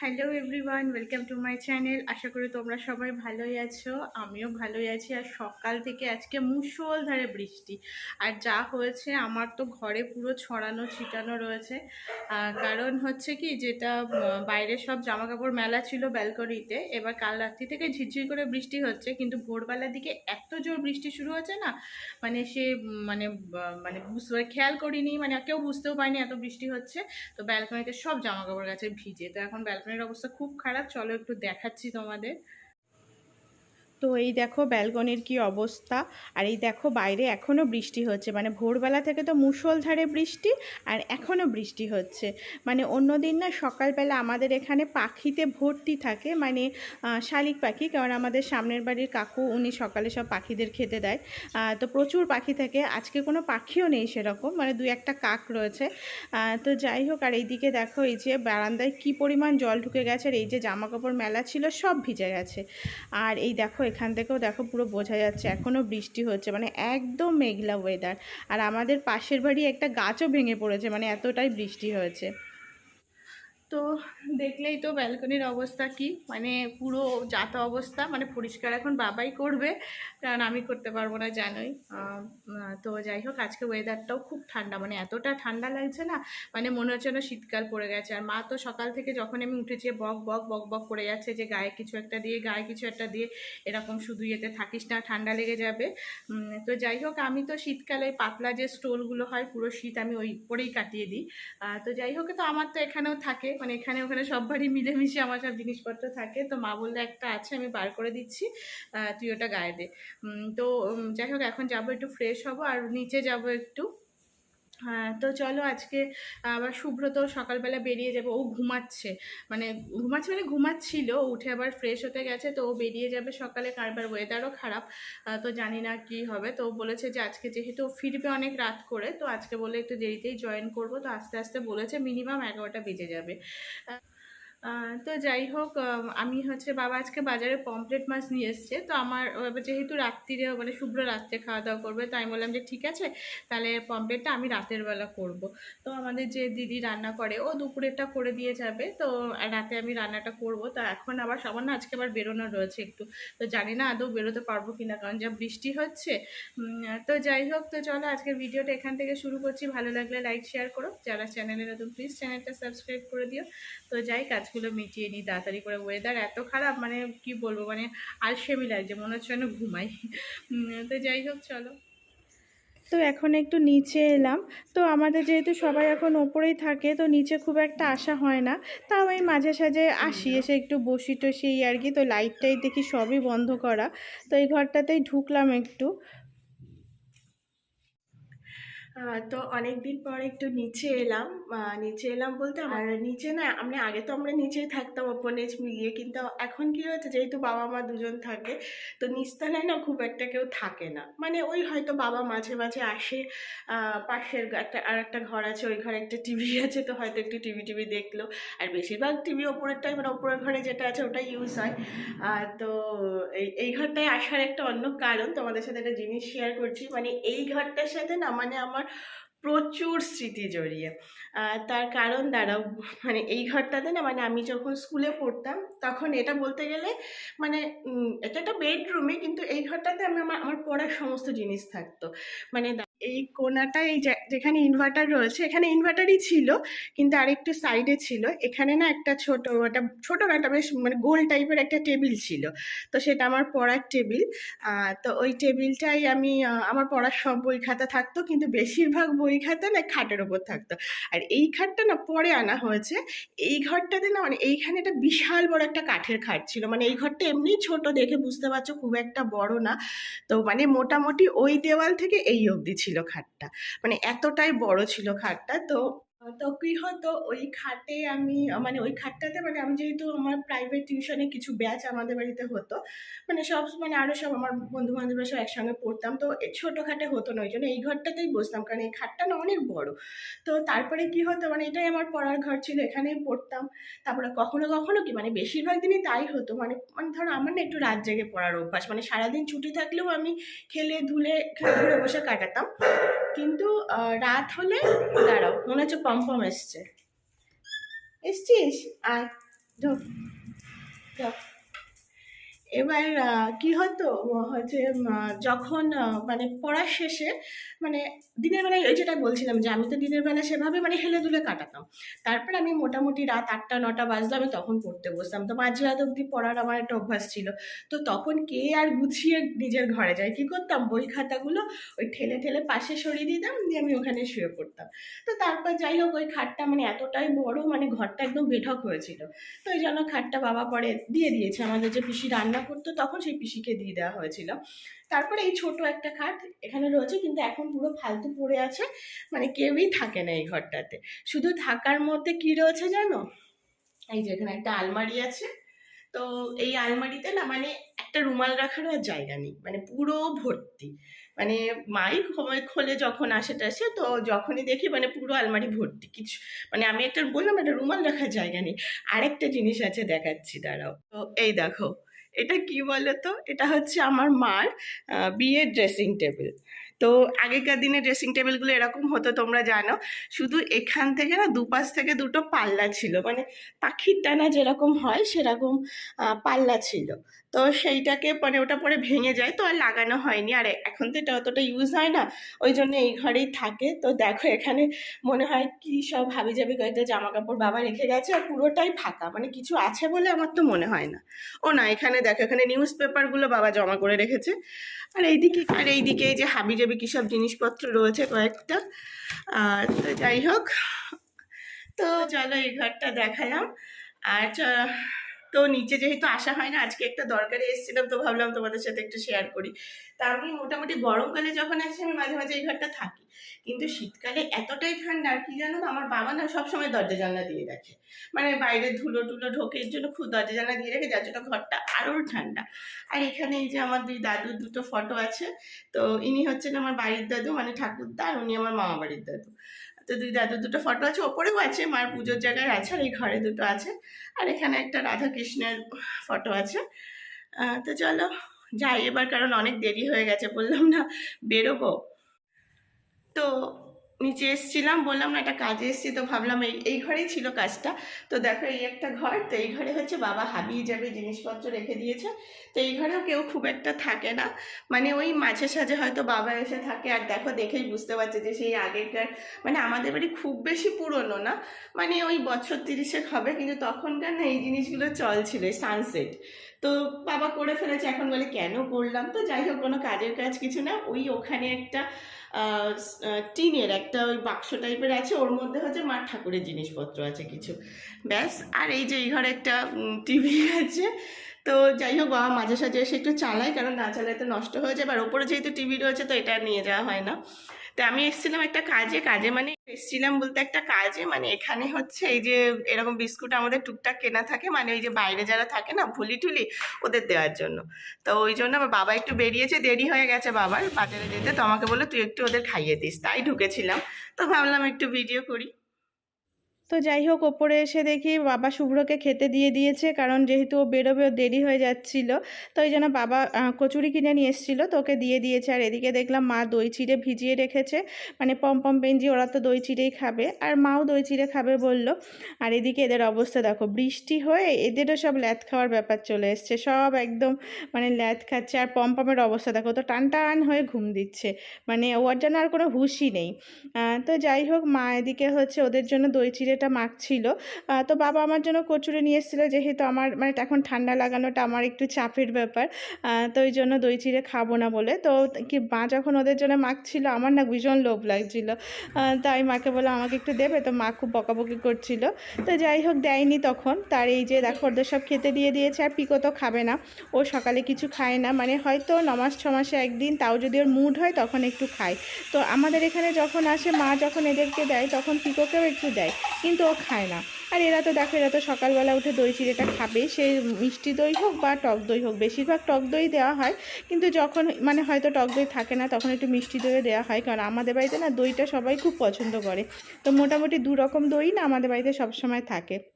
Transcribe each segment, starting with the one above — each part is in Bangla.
Hello everyone welcome to my channel আশা করি তোমরা সবাই ভালোই আছো, আমিও ভালোই আছি। আর সকাল থেকে আজকে মুষলধারে বৃষ্টি। আর যা হয়েছে, আমার তো ঘরে পুরো ছড়ানো, ছিটানো রয়েছে। কারণ হচ্ছে কি, যেটা বাইরে সব জামা কাপড় মেলা ছিল ব্যালকনিতে, এবার কাল রাত্রি থেকে ঝিরঝির করে বৃষ্টি হচ্ছে। কিন্তু ভোরবেলার দিকে এত জোর বৃষ্টি শুরু হচ্ছে না মানে সে মানে মানে বুঝতে, খেয়াল করিনি মানে কেউ বুঝতেও পারিনি এত বৃষ্টি হচ্ছে। তো ব্যালকনিতে সব জামা কাপড় গেছে ভিজে। তো এখন ব্যালকনির অবস্থা খুব খারাপ চলো একটু দেখাচ্ছি তোমাদের। তো এই দেখো ব্যালকনির কি অবস্থা। আর এই দেখো বাইরে এখনও বৃষ্টি হচ্ছে। মানে ভোরবেলা থেকে তো মুষলধারে বৃষ্টি আর এখনও বৃষ্টি হচ্ছে। মানে অন্য দিন না সকালবেলা আমাদের এখানে পাখিতে ভর্তি থাকে। মানে শালিক পাখি। কারণ আমাদের সামনের বাড়ির কাকু, উনি সকালে সব পাখিদের খেতে দেয়। তো প্রচুর পাখি থাকে। আজকে কোনো পাখিও নেই সেরকম। মানে দুই একটা কাক রয়েছে। তো যাই হোক, আর এইদিকে দেখো এই যে বারান্দায় কি পরিমাণ জল ঢুকে গেছে। আর এই যে জামা কাপড় মেলা ছিল, সব ভিজে গেছে। আর এই দেখো এখান থেকেও দেখো পুরো বোঝা যাচ্ছে এখনও বৃষ্টি হচ্ছে মানে একদম মেঘলা ওয়েদার আর আমাদের পাশের বাড়ি একটা গাছও ভেঙে পড়েছে মানে এতটাই বৃষ্টি হয়েছে। তো দেখলেই তো ব্যালকনির অবস্থা কি? মানে পুরো যাত অবস্থা মানে পরিষ্কার এখন বাবাই করবে, কারণ আমি করতে পারব না জানোই। তো যাই হোক, আজকে ওয়েদারটাও খুব ঠান্ডা মানে এতটা ঠান্ডা লাগছে না মানে মনে হচ্ছে না শীতকাল পড়ে গেছে। আর মা তো সকাল থেকে যখন আমি উঠেছি বক বক বক বক করে যাচ্ছে, যে গায়ে কিছু একটা দিয়ে, গায়ে কিছু একটা দিয়ে, এরকম শুধু ইয়েতে থাকিস না, ঠান্ডা লেগে যাবে। তো যাই হোক, আমি তো শীতকালে পাতলা যে স্টোলগুলো হয়, পুরো শীত আমি ওই পরেই কাটিয়ে দিই। তো যাই হোক, তো আমার তো এখানেও থাকে। মানে এখানে ওখানে সব বাড়ি মিলেমিশে আমার সব জিনিসপত্র থাকে। তো মা বললে, একটা আছে, আমি বার করে দিচ্ছি। তুই ওটা গায়ে দে। তো যাই হোক, এখন যাব, একটু ফ্রেশ হব, আর নিচে যাব একটু। তো চলো আজকে আবার সুব্রত সকালবেলা বেরিয়ে যাবে, ও ঘুমাচ্ছে। মানে ঘুমাচ্ছে মানে ঘুমাচ্ছিল, উঠে আবার ফ্রেশ হতে গেছে, তো ও বেরিয়ে যাবে সকালে, কারবার ওয়েদারও খারাপ। তো জানি না কি হবে, তো বলেছে যে আজকে যেহেতু ফিরবে অনেক রাত করে, তো আজকে বলে একটু দেরিতেই জয়েন করব, তো আস্তে আস্তে বলেছে মিনিমাম এগারোটা বেজে যাবে। তো যাই হোক আমি হচ্ছে বাবা আজকে বাজারে পমপ্লেট মাছ নিয়ে এসছে। তো আমার যেহেতু রাত্রিরে মানে শুভ্র রাত্রে খাওয়া দাওয়া করবে তো আমি বললাম যে ঠিক আছে, তাহলে পমপ্লেটটা আমি রাতের বেলা করব। তো আমাদের যে দিদি রান্না করে, ও দুপুরেরটা করে দিয়ে যাবে। তো রাতে আমি রান্নাটা করব। তো এখন আবার সবার না আজকে আবার বেরোনো রয়েছে একটু। তো জানি না আদৌ বেরোতে পারব কি না কারণ যা বৃষ্টি হচ্ছে। তো যাই হোক, তো চলো আজকের ভিডিওটা এখান থেকে শুরু করছি। ভালো লাগলে লাইক, শেয়ার করো। যারা চ্যানেলে নতুন প্লিজ চ্যানেলটা সাবস্ক্রাইব করে দিও। তো যাই কাজগুলো মিটিয়ে নিই, তাড়াতাড়ি করে ওয়েদার এত খারাপ মানে কি বলব মানে আর আলসেমি লাগছে, মনে হচ্ছে যেন ঘুমাই। তো যাই হোক, চলো। তো এখন একটু নিচে এলাম। তো আমাদের যেহেতু সবাই এখন ওপরেই থাকে, তো নিচে খুব একটা আসা হয় না। তাও আমি মাঝে সাঝে আসি, এসে একটু বসি টসি আর কি। তো লাইটটাই দেখি সবই বন্ধ করা। তো এই ঘরটাতেই ঢুকলাম একটু। তো অনেক দিন পর একটু নিচে এলাম। নিচে এলাম বলতে আর নিচে না আমি আগে তো আমরা নিচেই থাকতাম নিচ মিলিয়ে। কিন্তু এখন কি হয়েছে, যেহেতু বাবা মা দুজন থাকে, তো নিচতলায় না খুব একটা কেউ থাকে না। মানে ওই হয়তো বাবা মাঝে মাঝে আসে পাশের একটা, আর একটা ঘর আছে, ওই ঘরে একটা টিভি আছে, তো হয়তো একটু টিভি টিভি দেখল। আর বেশিরভাগ টিভি ওপরেরটাই মানে ওপরের ঘরে যেটা আছে, ওটা ইউজ হয়। তো এই এই ঘরটায় আসার একটা অন্য কারণ, তোমাদের সাথে একটা জিনিস শেয়ার করছি। মানে এই ঘরটার সাথে না মানে আমার প্রচুর স্মৃতি জড়িয়ে। তার কারণ দাঁড়াও মানে এই ঘরটাতে না মানে আমি যখন স্কুলে পড়তাম, তখন এটা বলতে গেলে মানে এটা একটা বেডরুমে কিন্তু এই ঘরটাতে আমি, আমার আমার পড়ার সমস্ত জিনিস থাকতো। মানে এই কোনাটা এই যেখানে ইনভার্টার রয়েছে, এখানে ইনভার্টারই ছিল, কিন্তু আরেকটু সাইডে ছিল। এখানে না একটা ছোট একটা ছোট একটা বেশ মানে গোল টাইপের একটা টেবিল ছিল। তো সেটা আমার পড়ার টেবিল তো ওই টেবিলটাই আমি আমার পড়ার সব বই খাতা থাকতো, কিন্তু বেশিরভাগ বই খাতা না খাটের ওপর থাকতো। আর এই খাটটা না পরে আনা হয়েছে। এই ঘরটাতে না মানে এইখানে একটা বিশাল বড় একটা কাঠের খাট ছিল। মানে এই ঘরটা এমনি ছোট দেখে বুঝতে পারছ, খুব একটা বড় না। তো মানে মোটামুটি ওই দেওয়াল থেকে এই অবধি ছিল খাটটা। মানে এতটাই বড় ছিল খাটটা তো তো কি হতো, ওই খাটে আমি মানে ওই খাটটাতে মানে আমি যেহেতু আমার প্রাইভেট টিউশনে কিছু ব্যাচ আমাদের বাড়িতে হতো মানে সব মানে আরও সব আমার বন্ধু বান্ধবরা সব একসঙ্গে পড়তাম, তো ছোটো খাটে হতো না, ওই জন্য এই ঘরটাতেই বসতাম, কারণ এই খাটটা না অনেক বড়। তো তারপরে কি হতো মানে এটাই আমার পড়ার ঘর ছিল, এখানেই পড়তাম। তারপরে কখনো কখনো কি মানে বেশিরভাগ দিনই তাই হতো মানে মানে ধরো আমার না একটু রাত জেগে পড়ার অভ্যাস মানে সারাদিন ছুটি থাকলেও আমি খেলে ধুলে ঘুরে বসে কাটাতাম। কিন্তু রাত হলে, দাঁড়াও, মনে হচ্ছে পম্পম এসছে। এসছিস? আয় ধর। এবার কি হতো? হচ্ছে যখন মানে পড়ার শেষে মানে দিনের বেলায় ওই যেটা বলছিলাম যে, আমি তো দিনের বেলা সেভাবে মানে হেলে দুলে কাটাতাম। তারপর আমি মোটামুটি রাত আটটা, নটা বাজলো, আমি তখন পড়তে বসতাম। তো মাঝরাত অব্দি পড়ার আমার একটা অভ্যাস ছিল। তো তখন কে আর গুছিয়ে নিজের ঘরে যায়? কি করতাম? বই খাতাগুলো ওই ঠেলে ঠেলে পাশে সরিয়ে দিতাম, দিয়ে আমি ওখানে শুয়ে পড়তাম। তো তারপর যাই হোক, ওই খাটটা মানে এতটাই বড় মানে ঘরটা একদম বেঠক হয়েছিল। তো ওই জন্য খাটটা বাবা পরে দিয়ে দিয়েছে আমাদের যে পিসি রান্না করতো তখন সেই পিসিকে দিয়ে দেওয়া হয়েছিল। তারপরে এই ছোট একটা খাট এখানে রয়েছে, কিন্তু এখন পুরো ফালতু পড়ে আছে। মানে কেউই থাকে না এই ঘরটাতে। শুধু থাকার মধ্যে কি রয়েছে জানো? এই যে এখানে একটা আলমারি আছে। তো এই আলমারিতে না মানে একটা রুমাল রাখারও আর জায়গা নেই। মানে পুরো ভর্তি। মানে মাই খোলে যখন আসে টাসে তো যখনই দেখি মানে পুরো আলমারি ভর্তি। কিছু মানে আমি একটা বললাম, একটা রুমাল রাখার জায়গা নেই। আরেকটা জিনিস আছে, দেখাচ্ছি, দাঁড়াও। তো এই দেখো এটা কি বলতো? এটা হচ্ছে আমার মার বিয়ের ড্রেসিং টেবিল তো আগেকার দিনে ড্রেসিং টেবিলগুলো এরকম হতো, তোমরা জানো। শুধু এখান থেকে না, দুপাশ থেকে দুটো পাল্লা ছিল। মানে পাখির টানা যেরকম হয়, সেরকম পাল্লা ছিল। তো সেইটাকে মানে ওটা পরে ভেঙে যায়, তো আর লাগানো হয়নি। আর এখন তো এটা অতটা ইউজ হয় না, ওই জন্য এই ঘরেই থাকে। তো দেখো, এখানে মনে হয় কি সব হাবি জাবি কয়েকটা জামা কাপড় বাবা রেখে গেছে, আর পুরোটাই ফাঁকা। মানে কিছু আছে বলে আমার তো মনে হয় না। ও না, এখানে দেখো, এখানে নিউজ পেপারগুলো বাবা জমা করে রেখেছে। আর এইদিকে আর এইদিকে এই যে হাবি জাবি কী সব জিনিসপত্র রয়েছে কয়েকটা। আর তো যাই হোক, তো চলো এই ঘরটা দেখালাম। আর তো নিচে যেহেতু আসা হয় না, আজকে একটা দরকারে এসেছিলাম তো ভাবলাম তোমাদের সাথে একটু শেয়ার করি। তা আমি মোটামুটি গরমকালে যখন আসি, আমি মাঝে মাঝে এই ঘরটা থাকি। কিন্তু শীতকালে এতটাই ঠান্ডা, আর কি জানো? তো আমার বাবা না সবসময় দরজা জানলা দিয়ে রাখে। মানে বাইরে ধুলো টুলো ঢোকে, এর জন্য খুব দরজা জানলা দিয়ে রাখে, যার জন্য ঘরটা আরও ঠান্ডা। আর এখানে এই যে আমার দুই দাদুর দুটো ফটো আছে, তো ইনি হচ্ছেন আমার বাড়ির দাদু মানে ঠাকুরদা, আর উনি আমার মামা বাড়ির দাদু। তো দুই দাদুর দুটো ফটো আছে, ওপরেও আছে, মার পুজোর জায়গায় আছে আর এই ঘরে দুটো আছে। আর এখানে একটা রাধা কৃষ্ণের ফটো আছে তো চলো যাই, এবার কারণ অনেক দেরি হয়ে গেছে, বললাম না, বেরোবো। তো নিচে এসেছিলাম, বললাম, না একটা কাজে এসেছি। তো ভাবলাম, এই এই ঘরেই ছিল কাজটা। তো দেখো, এই একটা ঘর, তো এই ঘরে হচ্ছে বাবা হাবিয়ে যাবে, জিনিসপত্র রেখে দিয়েছে। তো এই ঘরেও কেউ খুব একটা থাকে না। মানে ওই মাঝে সাঝে হয়তো বাবা এসে থাকে, আর দেখো, দেখেই বুঝতে পারছে যে সেই আগেকার মানে আমাদের বাড়ি খুব বেশি পুরনো না। মানে ওই বছর তিরিশেক হবে, কিন্তু তখনকার না এই জিনিসগুলো চল ছিল সানসেট তো বাবা করে ফেলেছে, এখন বলে কেন করলাম? তো যাই হোক, কোনো কাজের কাজ কিছু না, ওই ওখানে একটা টিনের একটা ওই বাক্স টাইপের আছে, ওর মধ্যে হচ্ছে মা ঠাকুরের জিনিসপত্র আছে কিছু। ব্যাস, আর এই যে এই ঘরে একটা টিভি আছে। তো যাই হোক, বাবা মাঝে সাঝে এসে একটু চালায়, কারণ না চালায় তো নষ্ট হয়ে যায় আর ওপরে যেহেতু টিভি রয়েছে, তো এটা নিয়ে যাওয়া হয় না। তো আমি এসেছিলাম একটা কাজে কাজে মানে এসেছিলাম বলতে একটা কাজে মানে এখানে হচ্ছে এই যে এরকম বিস্কুট আমাদের টুকটাক কেনা থাকে মানে ওই যে বাইরে যারা থাকে না ভুলি টুলি ওদের দেওয়ার জন্য। তো ওই জন্য আমার বাবা একটু বেরিয়েছে, দেরি হয়ে গেছে বাবার বাজারে যেতে, তো আমাকে বলল তুই একটু ওদের খাইয়ে দিস। তাই ঢুকেছিলাম। তো ভাবলাম একটু ভিডিও করি। তো যাই হোক, ওপরে এসে দেখি বাবা শুভ্রকে খেতে দিয়ে দিয়েছে, কারণ যেহেতু ও বেরোবে ওর দেরি হয়ে যাচ্ছিল। তো ওই জন্য বাবা কচুরি কিনে নিয়ে এসেছিল, তো ওকে দিয়ে দিয়েছে। আর এদিকে দেখলাম মা দই চিড়ে ভিজিয়ে রেখেছে। মানে পম পম পেঞ্জি ওরা তো দই চিড়েই খাবে। আর মাও দই চিড়ে খাবে বলল। আর এদিকে এদের অবস্থা দেখো, বৃষ্টি হয়ে এদেরও সব ল্যাথ খাওয়ার ব্যাপার চলে এসছে। সব একদম মানে ল্যাথ খাচ্ছে। আর পমপমের অবস্থা দেখো তো টান টান হয়ে ঘুম দিচ্ছে। মানে ওর জন্য আর কোনো হুঁশই নেই। তো যাই হোক, মা এদিকে হচ্ছে ওদের জন্য দই চিড়েটা মাখছিল তো বাবা আমার জন্য কচুরি নিয়ে এসেছিল, যেহেতু আমার মানে এখন ঠান্ডা লাগানোটা আমার একটু চাপের ব্যাপার। তো ওই জন্য দই চিড়ে খাব না বলে। তো কি মা যখন ওদের জন্য মাখছিল আমার না ভীষণ লোভ লাগছিল। তাই মাকে বলে আমাকে একটু দেবে? তো মা খুব বকাবকি করছিল। তো যাই হোক, দেয়নি তখন। তার এই যে দেখো, ওদের সব খেতে দিয়ে দিয়েছে, আর পিকো তো খাবে না। ও সকালে কিছু খায় না। মানে হয়তো নমাস ছমাসে একদিন, তাও যদি ওর মুড হয়, তখন একটু খায়। তো আমাদের এখানে যখন আসে, মা যখন এদেরকে দেয়, তখন পিকোকেও একটু দেয়। কিন্তু ও খায় না। আর এরা তো দেখো, এরা তো সকালবেলা উঠে দই চিড়েটা খাবে। সে মিষ্টি দই হোক বা টক দই হোক, বেশিরভাগ টক দই দেওয়া হয়। কিন্তু যখন মানে হয়তো টক দই থাকে না, তখন একটু মিষ্টি দইও দেওয়া হয়। কারণ আমাদের বাড়িতে না দইটা সবাই খুব পছন্দ করে। তো মোটামুটি দু রকম দই না আমাদের বাড়িতে সবসময় থাকে।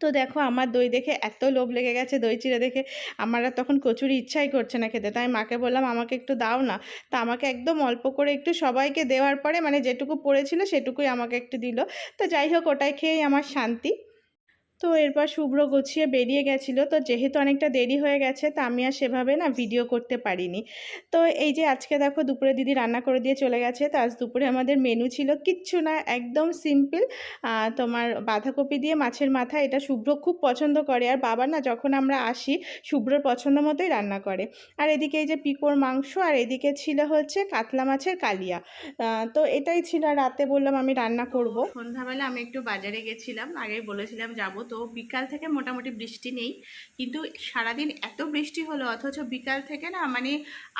তো দেখো আমার দই দেখে এত লোভ লেগে গেছে দই চিড়ে দেখে। আমার আর তখন কচুরি ইচ্ছাই করছে না খেতে। তাই মাকে বললাম, আমাকে একটু দাও না। তা আমাকে একদম অল্প করে একটু সবাইকে দেওয়ার পরে মানে যেটুকু পড়েছিল সেটুকুই আমাকে একটু দিল। তো যাই হোক, ওটাই খেয়েই আমার শান্তি। তো এরপর শুভ্র গুছিয়ে বেরিয়ে গেছিল। তো যেহেতু অনেকটা দেরি হয়ে গেছে, তা আমি আর সেভাবে না ভিডিও করতে পারিনি। তো এই যে আজকে দেখো দুপুরে দিদি রান্না করে দিয়ে চলে গেছে, তো আজ দুপুরে আমাদের মেনু ছিল কিচ্ছু না, একদম সিম্পল তোমার বাঁধাকপি দিয়ে মাছের মাথা, এটা শুভ্র খুব পছন্দ করে। আর বাবা না যখন আমরা আসি, শুভ্রর পছন্দ মতোই রান্না করে। আর এদিকে এই যে পিকোর মাংস, আর এদিকে ছিল হচ্ছে কাতলা মাছের কালিয়া। তো এটাই ছিল। রাতে বললাম আমি রান্না করব। সন্ধ্যাবেলা আমি একটু বাজারে গেছিলাম আগে বলেছিলাম যাব। তো বিকাল থেকে মোটামুটি বৃষ্টি নেই। কিন্তু সারাদিন এত বৃষ্টি হলো, অথচ বিকাল থেকে না মানে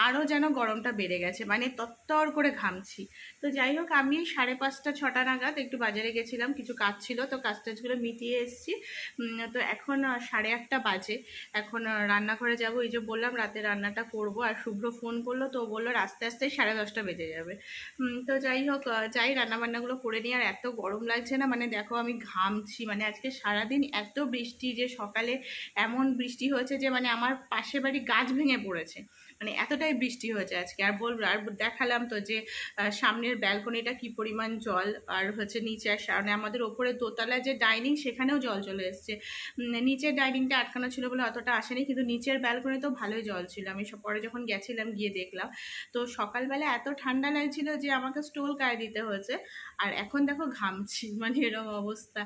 আরও যেন গরমটা বেড়ে গেছে মানে তত্তর করে ঘামছি। তো যাই হোক, আমি সাড়ে পাঁচটা, ছটা নাগাদ একটু বাজারে গেছিলাম, কিছু কাজ ছিল, তো কাজ টাজগুলো মিটিয়ে এসেছি। তো এখন সাড়ে আটটা বাজে। এখন রান্নাঘরে যাব, এই যে বললাম রাতে রান্নাটা করব, আর শুভ্র ফোন করল, তো বলল আস্তে আস্তে সাড়ে দশটা বেজে যাবে। তো যাই হোক যাই রান্নাবান্নাগুলো করে নিই, আর এত গরম লাগছে না মানে দেখো আমি ঘামছি মানে আজকে সারাদিন এত বৃষ্টি যে সকালে এমন বৃষ্টি হয়েছে যে মানে আমার পাশের বাড়ি গাছ ভেঙে পড়েছে। মানে এতটাই বৃষ্টি হয়েছে আজকে। আর বলব, আর দেখালাম তো যে সামনের ব্যালকনিটা কি পরিমাণ জল, আর হচ্ছে নিচে আর সামনে আমাদের ওপরে দোতলা যে ডাইনিং, সেখানেও জল চলে এসছে। নিচের ডাইনিংটা আটকানো ছিল বলে অতটা আসেনি কিন্তু নিচের ব্যালকনি তো ভালোই জল ছিল। আমি সব পরে যখন গেছিলাম, গিয়ে দেখলাম। তো সকালবেলা এত ঠান্ডা লাগছিল যে, আমাকে স্টোল গায়ে দিতে হয়েছে। আর এখন দেখো ঘামছি মানে এরকম অবস্থা।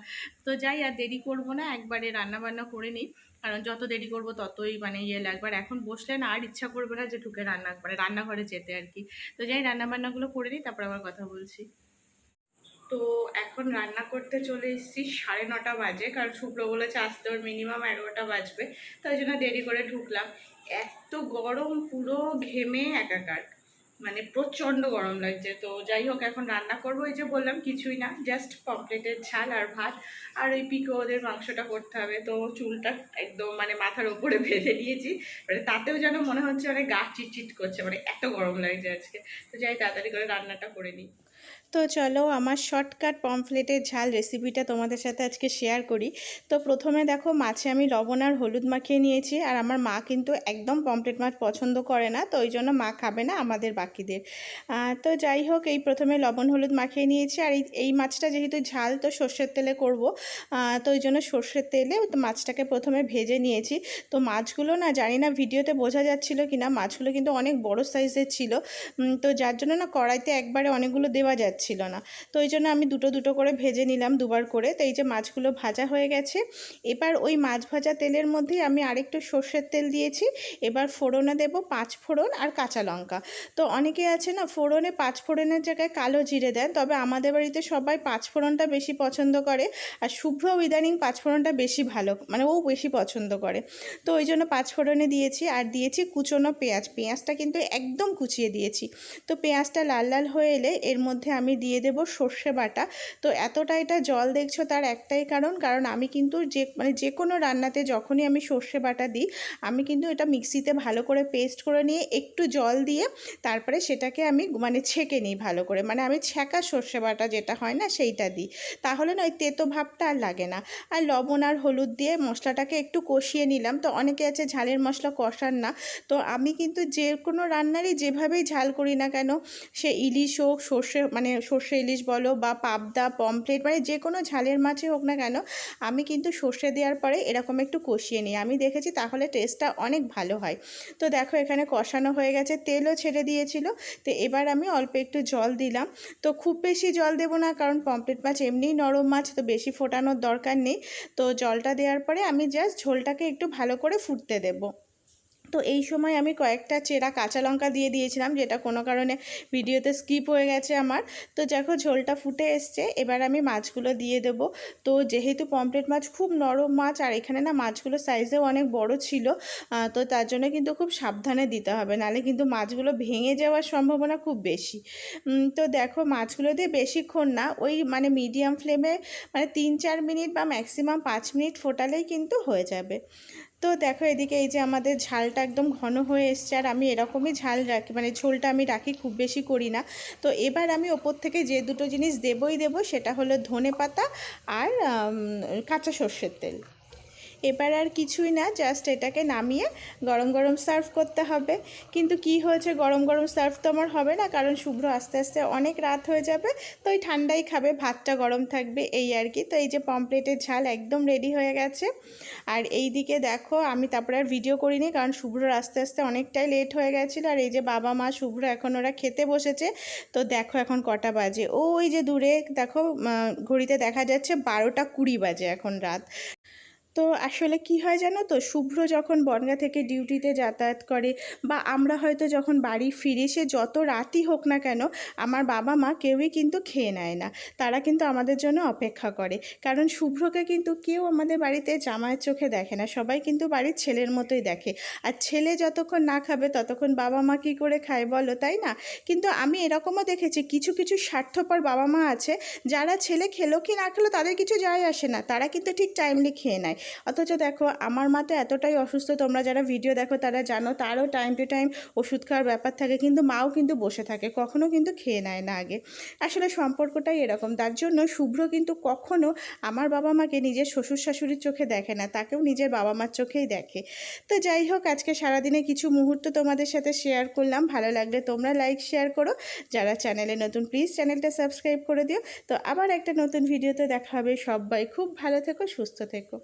তো যাই, আর দেরি করব না, একবারে রান্না বান্না করে নিই। কারণ যত দেরি করব, ততই মানে ইয়ে লাগবে। আর এখন বসলে না, আর ইচ্ছা করবে না যে ঢুকে রান্না মানে রান্নাঘরে যেতে আর কি। তো যাই রান্না বান্নাগুলো করে নিই, তারপর আবার কথা বলছি। তো এখন রান্না করতে চলে এসেছি সাড়ে নটা বাজে, কারণ শুক্রো বলেছে আসতে ওর মিনিমাম এগারোটা বাজবে। তাই জন্য দেরি করে ঢুকলাম। এত গরম, পুরো ঘেমে একাকার। মানে প্রচণ্ড গরম লাগছে। তো যাই হোক, এখন রান্না করব। এই যে বললাম, কিছুই না জাস্ট পমপ্লেটের ঝাল আর ভাত। আর ওই পিকো ওদের মাংসটা করতে হবে। তো চুলটা একদম মানে মাথার ওপরে বেঁধে দিয়েছি মানে তাতেও যেন মনে হচ্ছে মানে গা চিটচিট করছে। মানে এত গরম লাগছে আজকে। তো যাই, তাড়াতাড়ি করে রান্নাটা করে নিই। তো চলো আমার শর্টকাট পমফ্লেটের ঝাল রেসিপিটা তোমাদের সাথে আজকে শেয়ার করি। তো প্রথমে দেখো, মাছে আমি লবণ আর হলুদ মাখিয়ে নিয়েছি, আর আমার মা কিন্তু একদম পমফ্লেট মাছ পছন্দ করে না, তো ওই জন্য মা খাবে না আমাদের বাকিদের। তো যাই হোক, এই প্রথমে লবণ হলুদ মাখিয়ে নিয়েছি, আর এই মাছটা যেহেতু ঝাল, তো সর্ষের তেলে করব। তো ওই জন্য সর্ষের তেলে তো মাছটাকে প্রথমে ভেজে নিয়েছি। তো মাছগুলো না, জানি না ভিডিওতে বোঝা যাচ্ছিল কি না মাছগুলো কিন্তু অনেক বড় সাইজের ছিল। তো যার জন্য না, কড়াইতে একবারে অনেকগুলো দেওয়া যাচ্ছিল না। তো ওই জন্য আমি দুটো দুটো করে ভেজে নিলাম দুবার করে। তো এই যে মাছগুলো ভাজা হয়ে গেছে, এবার ওই মাছ ভাজা তেলের মধ্যেই আমি আরেকটু সর্ষের তেল দিয়েছি। এবার ফোড়নে দেব পাঁচ ফোড়ন আর কাঁচা লঙ্কা। তো অনেকে আছে না, ফোড়নে পাঁচ ফোড়নের জায়গায় কালো জিরে দেন, তবে আমাদের বাড়িতে সবাই পাঁচ ফোড়নটা বেশি পছন্দ করে আর শুভ্র ইদানিং পাঁচ ফোড়নটা বেশি ভালো মানে ও বেশি পছন্দ করে। তো ওই জন্য পাঁচ ফোড়নে দিয়েছি আর দিয়েছি কুচনো পেঁয়াজ। পেঁয়াজটা কিন্তু একদম কুচিয়ে দিয়েছি। তো পেঁয়াজটা লাল লাল হয়ে এলে এর মধ্যে আমি দিয়ে দেব সর্ষে বাটা। তো এতটা এটা জল দেখছ তার একটাই কারণ কারণ আমি কিন্তু যে মানে যে কোনো রান্নাতে যখনই আমি সর্ষে বাটা দিই, আমি কিন্তু এটা মিক্সিতে ভালো করে পেস্ট করে নিয়ে একটু জল দিয়ে তারপরে সেটাকে আমি মানে ছেঁকে নিই ভালো করে। মানে আমি ছ্যাঁকা সর্ষে বাটা যেটা হয় না সেইটা দিই। তাহলে না ওই তেতো ভাবটা আর লাগে না। আর লবণ আর হলুদ দিয়ে মশলাটাকে একটু কষিয়ে নিলাম। তো অনেকে আছে ঝালের মশলা কষান না। তো আমি কিন্তু যে কোনো রান্নারই যেভাবেই ঝাল করি না কেন, সে ইলিশ হোক, সর্ষে মানে সর্ষে ইলিশ বলো বা পাবদা পমফ্লেট মানে যে কোনো ঝালের মাছই হোক না কেন, আমি কিন্তু সর্ষে দেওয়ার পরে এরকম একটু কষিয়ে নিই। আমি দেখেছি তাহলে টেস্টটা অনেক ভালো হয়। তো দেখো এখানে কষানো হয়ে গেছে, তেলও ছেড়ে দিয়েছিল। তো এবার আমি অল্প একটু জল দিলাম। তো খুব বেশি জল দেবো না, কারণ পমফ্লেট মাছ এমনিই নরম মাছ, তো বেশি ফোটানোর দরকার নেই। তো জলটা দেওয়ার পরে আমি জাস্ট ঝোলটাকে একটু ভালো করে ফুটতে দেবো। তো এই সময় আমি কয়েকটা চেরা কাঁচা লঙ্কা দিয়ে দিয়েছিলাম, যেটা কোনো কারণে ভিডিওতে স্কিপ হয়ে গেছে আমার। তো দেখো, ঝোলটা ফুটে এসছে, এবার আমি মাছগুলো দিয়ে দেব। তো যেহেতু পমফ্লেট মাছ খুব নরম মাছ, আর এখানে না মাছগুলো সাইজেও অনেক বড় ছিল তো তার জন্য কিন্তু খুব সাবধানে দিতে হবে। নাহলে কিন্তু মাছগুলো ভেঙে যাওয়ার সম্ভাবনা খুব বেশি। তো দেখো, মাছগুলো দিয়ে বেশিক্ষণ না, ওই মানে মিডিয়াম ফ্লেমে মানে তিন চার মিনিট বা ম্যাক্সিমাম পাঁচ মিনিট ফোটালেই কিন্তু হয়ে যাবে। তো দেখো এদিকে এই যে আমাদের ঝালটা একদম ঘন হয়ে এসছে আর আমি এরকমই ঝাল রাখি মানে ঝোলটা আমি রাখি খুব বেশি করি না। তো এবার আমি ওপর থেকে যে দুটো জিনিস দেবই দেব সেটা হলো ধনে পাতা আর কাঁচা সর্ষের তেল। এবার আর কিছুই না জাস্ট এটাকে নামিয়ে গরম গরম সার্ভ করতে হবে। কিন্তু কি হয়েছে গরম গরম সার্ভ তো আমার হবে না, কারণ শুভ্র আস্তে আস্তে অনেক রাত হয়ে যাবে, তো ওই ঠান্ডাই খাবে, ভাতটা গরম থাকবে, এই আর কি। তো এই যে পমপ্লেটের ঝাল একদম রেডি হয়ে গেছে। আর এই দিকে দেখো, আমি তারপরে আর ভিডিও করিনি, কারণ শুভ্রর আস্তে আস্তে অনেকটাই লেট হয়ে গেছিল, আর এই যে বাবা মা, শুভ্র এখন ওরা খেতে বসেছে। তো দেখো এখন কটা বাজে। ওই যে দূরে, দেখো ঘড়িতে দেখা যাচ্ছে বারোটা কুড়ি বাজে এখন রাত। তো আসলে কি হয় জানো তো? শুভ্র যখন বনগা থেকে ডিউটিতে যাতায়াত করে বা আমরা হয়তো যখন বাড়ি ফিরি, সে যত রাতই হোক না কেন আমার বাবা মা কেউই কিন্তু খেয়ে নেয় না। তারা কিন্তু আমাদের জন্য অপেক্ষা করে। কারণ শুভ্রকে কিন্তু কেউ আমাদের বাড়িতে জামাইয়ের চোখে দেখে না। সবাই কিন্তু বাড়ির ছেলের মতোই দেখে। আর ছেলে যতক্ষণ না খাবে, ততক্ষণ বাবা মা কী করে খায় বলো, তাই না? কিন্তু আমি এরকমও দেখেছি, কিছু কিছু স্বার্থপর বাবা মা আছে, যারা ছেলে খেলো কি না খেলো তাদের কিছু যায় আসে না। তারা কিন্তু ঠিক টাইমলি খেয়ে নেয়। অথচ দেখো, আমার মা তো এতটাই অসুস্থ, তোমরা যারা ভিডিও দেখো তারা জানো, তারও টাইম টু টাইম ওষুধ খাওয়ার ব্যাপার থাকে, কিন্তু মাও কিন্তু বসে থাকে, কখনো কিন্তু খেয়ে নেয় না আগে। আসলে সম্পর্কটাই এরকম, তার জন্য শুভ্র কিন্তু কখনো আমার বাবা মাকে নিজের শ্বশুর শাশুড়ির চোখে দেখে না, তাকেও নিজের বাবা মার চোখেই দেখে। তো যাই হোক, আজকে সারাদিনে কিছু মুহূর্ত তোমাদের সাথে শেয়ার করলাম, ভালো লাগলে তোমরা লাইক শেয়ার করো। যারা চ্যানেলে নতুন প্লিজ চ্যানেলটা সাবস্ক্রাইব করে দিও। তো আবার একটা নতুন ভিডিওতে দেখা হবে, সবাই খুব ভালো থেকো, সুস্থ থেকো।